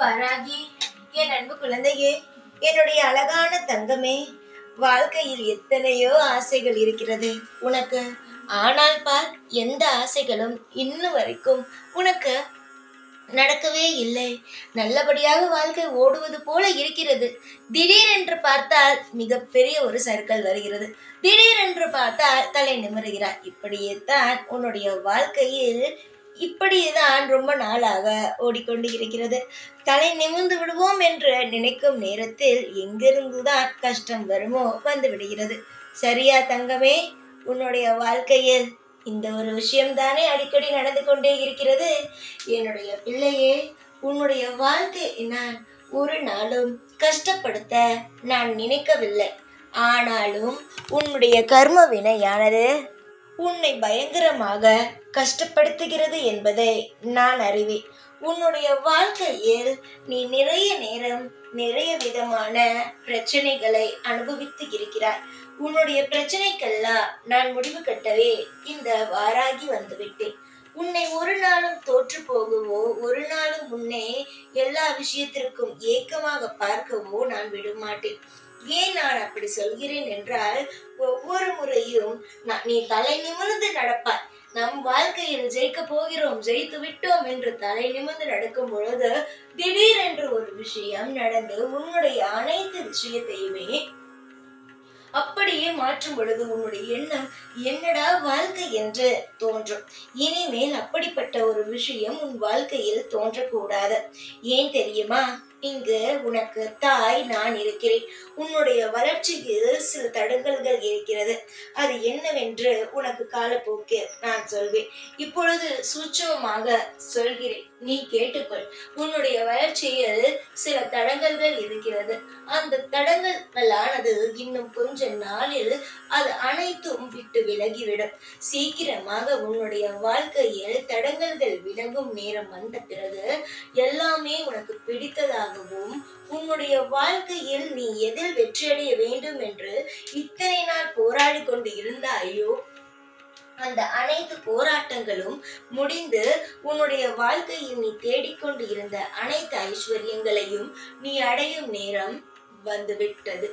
வாராகி. என் அன்பு குழந்தையே என்னுடைய அழகான தங்கமே வாழ்க்கையில் எத்தனையோ ஆசைகள் இருக்கிறது. உனக்கு ஆனால் பார் எந்த ஆசைகளும் இன்னும் வரைக்கும் உனக்கு நடக்கவே இல்லை. நல்லபடியாக வாழ்க்கை ஓடுவது போல இருக்கிறது. திடீரென்று பார்த்தால் மிகப்பெரிய ஒரு சர்க்கல் வருகிறது. திடீரென்று பார்த்தால் தலை நிமிருகிறார். இப்படியே தான் உன்னுடைய வாழ்க்கையில் இப்படிதான் ரொம்ப நாளாக ஓடிக்கொண்டு இருக்கிறது. தலை நிமிர்ந்து விடுவோம் என்று நினைக்கும் நேரத்தில் எங்கிருந்துதான் கஷ்டம் வருமோ வந்து விடுகிறது. சரியா தங்கமே உன்னுடைய வாழ்க்கையில் இந்த ஒரு விஷயம்தானே அடிக்கடி நடந்து கொண்டே இருக்கிறது. என்னுடைய பிள்ளையே உன்னுடைய வாழ்க்கை நான் ஒரு நாளும் கஷ்டப்படுத்த நான் நினைக்கவில்லை. ஆனாலும் உன்னுடைய கர்ம வினையானது உன்னை பயங்கரமாக கஷ்டப்படுத்துகிறது என்பதை நான் அறிவேன். உன்னுடைய வாழ்க்கையில் நீ நிறைய நேரம் நிறைய விதமான பிரச்சனைகளை அனுபவித்து இருக்கிறாய். உன்னுடைய பிரச்சனைக்கெல்லாம் நான் முடிவு கட்டவே இந்த வாராகி வந்துவிட்டேன். உன்னை ஒரு நாளும் தோற்று போகவோ ஒரு நாளும் உன்னை எல்லா விஷயத்திற்கும் ஏக்கமாக பார்க்கவோ நான் விடமாட்டேன். ஏன் நான் அப்படி சொல்கிறேன் என்றால் ஒவ்வொரு முறையும் நீ தலை நிமிர்ந்து நடப்பாய். நம் வாழ்க்கையில் ஜெயிக்க போகிறோம் ஜெயித்து விட்டோம் என்று தலை நிமிர்ந்து நடக்கும் பொழுது திடீரென்று ஒரு விஷயம் நடந்து உன்னுடைய அனைத்து விஷயத்தையுமே அப்படியே மாற்றும் பொழுது உன்னுடைய எண்ணம் என்னடா வாழ்க்கை என்று தோன்றும். இனிமேல் அப்படிப்பட்ட ஒரு விஷயம் உன் வாழ்க்கையில் தோன்றக்கூடாது. ஏன் தெரியுமா? இங்கு உனக்கு தாய் நான் இருக்கிறேன். உன்னுடைய வளர்ச்சியில் சில தடங்கல்கள் இருக்கிறது. அது என்னவென்று உனக்கு காலப்போக்கு நான் சொல்வேன். இப்பொழுது சூட்சமமாக சொல்கிறேன். நீ கேட்டுக்கொள். உன்னுடைய வளர்ச்சியில் சில தடங்கல்கள் இருக்கிறது. அந்த தடங்கல்களானது இன்னும் கொஞ்ச நாளில் அது அனைத்தும் விட்டு விலகிவிடும். சீக்கிரமாக உன்னுடைய வாழ்க்கையில் தடங்கல்கள் விலகும் நேரம் வந்த பிறகு எல்லாமே உனக்கு பிடித்ததாகவும் உன்னுடைய வாழ்க்கையில் நீ எதில் வெற்றியடைய வேண்டும் என்று இத்தனை நாள் போராடி கொண்டு இருந்தாயோ அந்த அனைத்து போராட்டங்களும் முடிந்து உன்னுடைய வாழ்க்கையில் நீ தேடிக்கொண்டு இருந்த அனைத்து ஐஸ்வர்யங்களையும் நீ அடையும் நேரம் வந்துவிட்டது.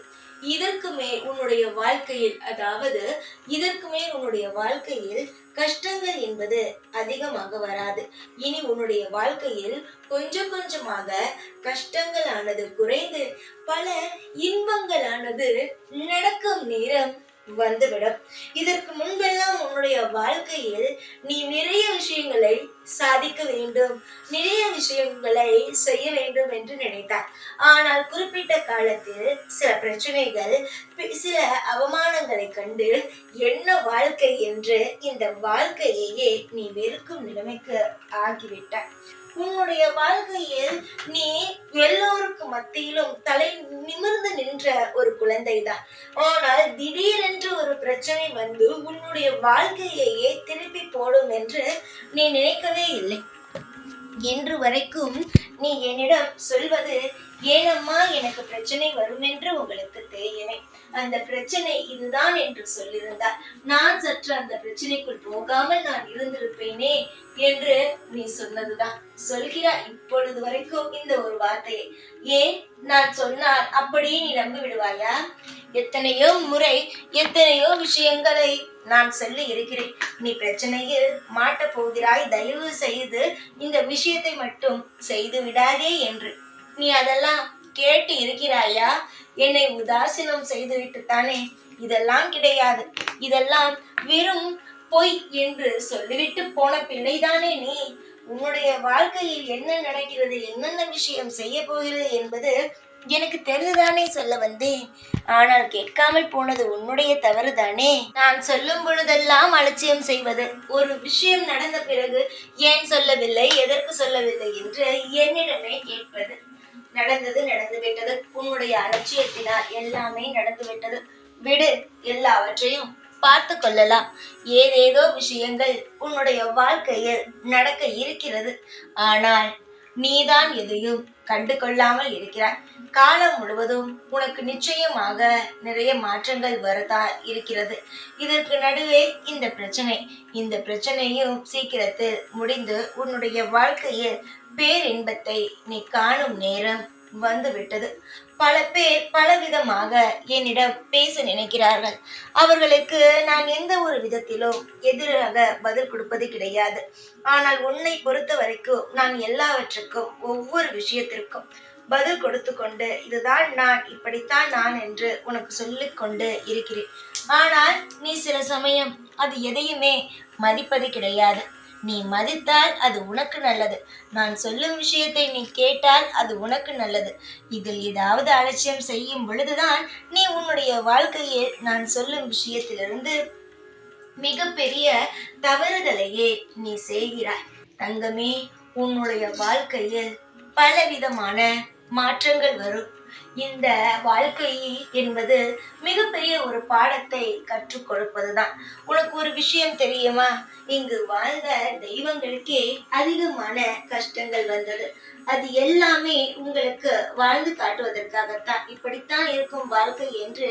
இதற்கு மேல் உன்னுடைய வாழ்க்கையில் அதாவது இதற்கு மேல் உன்னுடைய வாழ்க்கையில் கஷ்டங்கள் என்பது அதிகமாக வராது. இனி உன்னுடைய வாழ்க்கையில் கொஞ்சம் கொஞ்சமாக கஷ்டங்களானது குறைந்து பல இன்பங்களானது நடக்கும் நேரம் வந்துவிடும். இதற்கு முன்பெல்லாம் உன்னுடைய வாழ்க்கையில் நீ நிறைய விஷயங்களை சாதிக்க வேண்டும். நிறைய விஷயங்களை செய்ய வேண்டும் என்று நினைத்தார். ஆனால் குறிப்பிட்ட காலத்தில் சில பிரச்சனைகள் சில அவமானங்களை கண்டு என்ன வாழ்க்கை என்று இந்த வாழ்க்கையையே நீ வெறுக்கும் நிலைமைக்கு ஆகிவிட்டார் உன்னுடைய வாழ்க்கையில் நீ எல்லோருக்கும் மத்தியிலும் தலை நிமிர்ந்து நின்ற ஒரு குழந்தைதான். ஆனால் திடீரென்று ஒரு பிரச்சனை வந்து உன்னுடைய வாழ்க்கையையே திருப்பி போடும் என்று நீ நினைக்க நினைக்கவே இல்லை என்று வரைக்கும் நீ என்னிடம் சொல்வது ஏனம்மா எனக்கு பிரச்சனை வரும் என்று உங்களுக்கு தெரியவே அந்த பிரச்சனை இதுதான் என்று சொல்லியிருந்தார். நான் சற்று அந்த பிரச்சனைக்குள் போகாமல் நான் இருந்திருப்பேனே என்று நீ சொன்னதுதான். சொல்கிறாய் இப்பொழுது வரைக்கும் இந்த ஒரு வார்த்தையை. ஏன்? நான் சொன்னால் அப்படியே நீ நம்பி விடுவாயா எத்தனையோ முறை எத்தனையோ விஷயங்களை நான் சொல்லி இருக்கிறேன். நீ பிரச்சனையில் மாட்டப் போகிறாய். தயவு செய்து இந்த விஷயத்தை மட்டும் செய்து விடாதே என்று. நீ அதெல்லாம் கேட்டு இருக்கிறாயா? என்னை உதாசீனம் செய்துவிட்டு தானே இதெல்லாம் கிடையாது. இதெல்லாம் வெறும் பொய் என்று சொல்லிவிட்டு போன பிள்ளைதானே நீ? உன்னுடைய வாழ்க்கையில் என்ன நடக்கிறது? என்னென்ன விஷயம் செய்ய போகிறது என்பது எனக்கு தெரிந்துதானே சொல்ல வந்தேன். ஆனால் கேட்காமல் போனது உன்னுடைய தவறு தானே நான் சொல்லும் பொழுதெல்லாம் அலட்சியம் செய்வது. ஒரு விஷயம் நடந்த பிறகு ஏன் சொல்லவில்லை எதற்கு சொல்லவில்லை என்று என்னிடமே கேட்பது. நடந்தது நடந்து விட்டது. உன்னுடைய அலட்சியத்தினால் எல்லாமே நடந்து விட்டது. விடு எல்லாவற்றையும் பார்த்து கொள்ளலாம். ஏதேதோ விஷயங்கள் உன்னுடைய வாழ்க்கையில் நடக்க இருக்கிறது. ஆனால் நீதான் எதையும் கண்டு கொள்ளாமல் இருக்கிறாய். காலம் முழுவதும் உனக்கு நிச்சயமாக நிறைய மாற்றங்கள் வரதா இருக்கிறது. இதற்கு நடுவே இந்த பிரச்சனை. இந்த பிரச்சனையும் சீக்கிரத்தில் முடிந்து உன்னுடைய வாழ்க்கையில் பேரின்பத்தை நீ காணும் நேரம் வந்துவிட்டது. பல பேர் பலவிதமாக என்னிடம் பேச நினைக்கிறார்கள். அவர்களுக்கு நான் எந்த ஒரு விதத்திலும் எதிராக பதில் கொடுப்பது கிடையாது. ஆனால் உன்னை பொறுத்த வரைக்கும் நான் எல்லாவற்றுக்கும் ஒவ்வொரு விஷயத்திற்கும் பதில் கொடுத்து கொண்டு இதுதான் நான் இப்படித்தான் நான் என்று உனக்கு சொல்லிக் கொண்டு இருக்கிறேன். ஆனால் நீ சில சமயம் அது எதையுமே மதிப்பது கிடையாது. நீ மதித்தால் அது உனக்கு நல்லது. நான் சொல்லும் விஷயத்தை நீ கேட்டால் அது உனக்கு நல்லது. இதில் ஏதாவது அலட்சியம் செய்யும் பொழுதுதான் நீ உன்னுடைய வாழ்க்கையில் நான் சொல்லும் விஷயத்திலிருந்து மிகப்பெரிய தவறுதலையே நீ செய்கிறாய். தங்கமே உன்னுடைய வாழ்க்கையில் பலவிதமான மாற்றங்கள் வரும். இந்த வாழ்க்கை என்பது மிகப்பெரிய ஒரு பாடத்தை கற்றுக் கொடுப்பதுதான். உனக்கு ஒரு விஷயம் தெரியுமா? இங்கு வாழ்ந்த தெய்வங்களுக்கே அதிகமான கஷ்டங்கள் வந்தது. அது எல்லாமே உங்களுக்கு வாழ்ந்து காட்டுவதற்காகத்தான். இப்படித்தான் இருக்கும் வாழ்க்கை என்று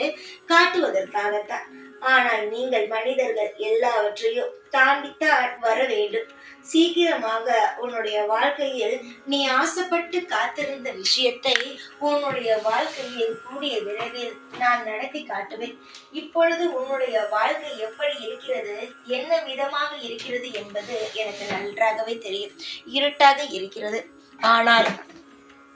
காட்டுவதற்காகத்தான். ஆனால் நீங்கள் மனிதர்கள் எல்லாவற்றையும் தாண்டித்தான் வர வேண்டும். சீக்கிரமாக உன்னுடைய வாழ்க்கையில் நீ ஆசைப்பட்டு காத்திருந்த விஷயத்தை உன்னுடைய வாழ்க்கையில் கூடிய விரைவில் நான் நடத்தி காட்டுவேன். இப்பொழுது உன்னுடைய வாழ்க்கை எப்படி இருக்கிறது என்ன விதமாக இருக்கிறது என்பது எனக்கு நன்றாகவே தெரியும். இருட்டாக இருக்கிறது. ஆனால்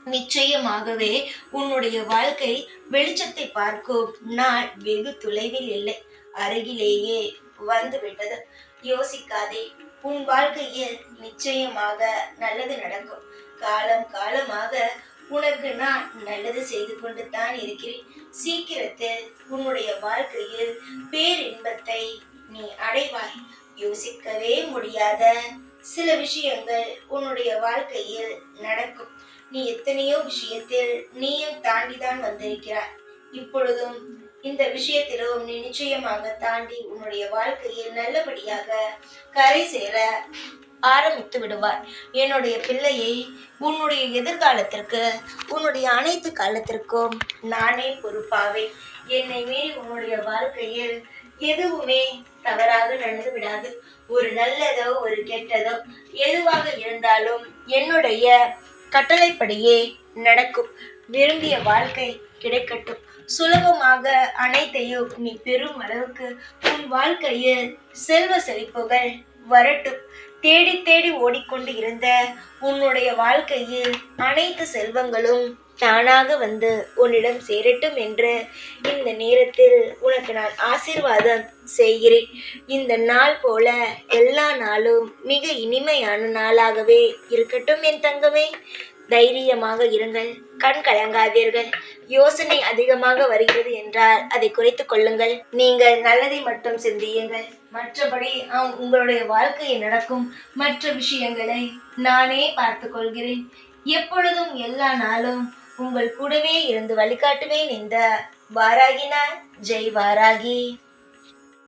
நிச்சயமாகவே உன்னுடைய வாழ்க்கை வெளிச்சத்தை பார்க்கும் நான் வெகு தொலைவில் இல்லை. அருகிலேயே வந்துவிட்டது. யோசிக்காதே உன் வாழ்க்கையில் நிச்சயமாக நல்லது நடக்கும். காலம் காலமாக உனக்கு நான் நல்லது செய்து கொண்டு தான் இருக்கிறேன். சீக்கிரத்தில் உன்னுடைய வாழ்க்கையில் பேரின்பத்தை நீ அடைவாய். யோசிக்கவே முடியாத சில விஷயங்கள் உன்னுடைய வாழ்க்கையில் நடக்கும். நீ எத்தனையோ விஷயத்தில் நீயும் தாண்டிதான் வந்திருக்கிறாய். இப்பொழுதும் இந்த விஷயத்திலும் நீ நிச்சயமாக தாண்டி உன்னுடைய வாழ்க்கையில் நல்லபடியாக கரை சேர ஆரம்பித்து விடுவார் என்னுடைய பிள்ளையை உன்னுடைய எதிர்காலத்திற்கு உன்னுடைய அனைத்து காலத்திற்கும் நானே பொறுப்பாவேன். என்னை மீறி உன்னுடைய வாழ்க்கையில் எதுவுமே தவறாக நடந்து விடாது. ஒரு நல்லதோ ஒரு கெட்டதோ எதுவாக இருந்தாலும் என்னுடைய கட்டளைப்படியே நடக்கும். விரும்பிய வாழ்க்கை கிடைக்கட்டும். சுலபமாக அனைத்தையும் நீ பெறும் அளவுக்கு உன் வாழ்க்கையில் செல்வ செழிப்புகள் வரட்டும். தேடி தேடி ஓடிக்கொண்டு இருந்த உன்னுடைய வாழ்க்கையில் அனைத்து செல்வங்களும் தானாக வந்து உன்னிடம் சேரட்டும் என்று இந்த நேரத்தில் உனக்கு நான் ஆசீர்வாதம் செய்கிறேன். இந்த நாள் போல எல்லா நாளும் மிக இனிமையான நாளாகவே இருக்கட்டும் என் தங்கமே. தைரியமாக இருங்கள் கண் கலங்காதீர்கள். யோசனை அதிகமாக வருகிறது என்றால் அதை குறைத்துக் கொள்ளுங்கள். நீங்கள் நல்லதை மட்டும் சிந்தியுங்கள். மற்றபடி உங்களுடைய வாழ்க்கையில் நடக்கும் மற்ற விஷயங்களை நானே பார்த்துக் கொள்கிறேன். எப்பொழுதும் எல்லா நாளும் உங்கள் கூடவே இருந்து வழிகாட்டுவேன் இந்த வாராகினார் ஜெய் வாராகி.